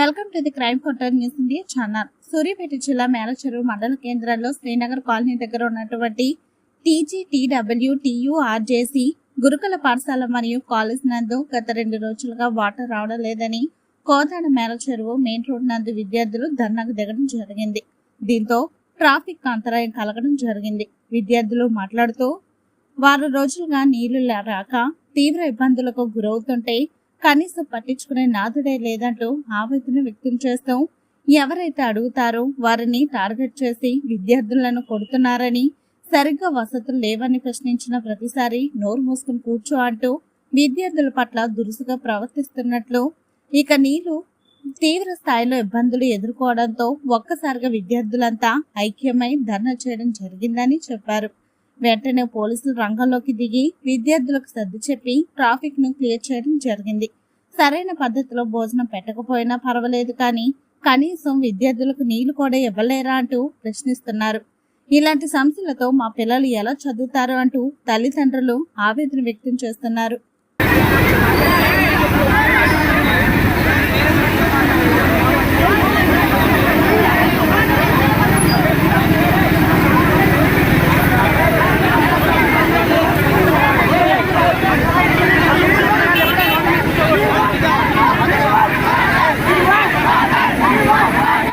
Welcome the crime counter news India channel. Suryapet జిల్లా మేలచెరువు మండల కేంద్రంలో శ్రీనగర్ కాలనీ దగ్గర ఉన్నటువంటి టీజీటీడబ్ల్యూ టీయూఆర్జేసీ గురుకుల పాఠశాల మరియు కాలేజ్ నందు గత రెండు రోజులుగా వాటర్ రావడం లేదని కోదాడ మేలచెరువు మెయిన్ రోడ్ నందు విద్యార్థులు ధర్నాకు దిగడం జరిగింది. దీంతో ట్రాఫిక్ అంతరాయం కలగడం జరిగింది. విద్యార్థులు మాట్లాడుతూ వారం రోజులుగా నీళ్ళు రాక తీవ్ర ఇబ్బందులకు గురవుతుంటే కనీసం పట్టించుకునే నాథుడే లేదంటూ ఆవేదన వ్యక్తం చేస్తూ ఎవరైతే అడుగుతారో వారిని టార్గెట్ చేసి విద్యార్థులను కొడుతున్నారని సరిగ్గా వసతులు లేవని ప్రశ్నించిన ప్రతిసారి నోరు మూసుకుని కూర్చో అంటూ విద్యార్థుల పట్ల దురుసుగా ప్రవర్తిస్తున్నట్లు ఇక నీళ్ళు తీవ్ర స్థాయిలో ఇబ్బందులు ఎదుర్కోవడంతో ఒక్కసారిగా విద్యార్థులంతా ఐక్యమై ధర్నా చేయడం జరిగిందని చెప్పారు. వెంటనే పోలీసులు రంగంలోకి దిగి విద్యార్థులకు సర్ది చెప్పి ట్రాఫిక్ను క్లియర్ చేయడం జరిగింది. సరైన పద్ధతిలో భోజనం పెట్టకపోయినా పర్వాలేదు కానీ కనీసం విద్యార్థులకు నీళ్ళు కూడా ఇవ్వలేరా అంటూ ప్రశ్నిస్తున్నారు. ఇలాంటి సమస్యలతో మా పిల్లలు ఎలా చదువుతారు అంటూ తల్లిదండ్రులు ఆవేదన వ్యక్తం చేస్తున్నారు.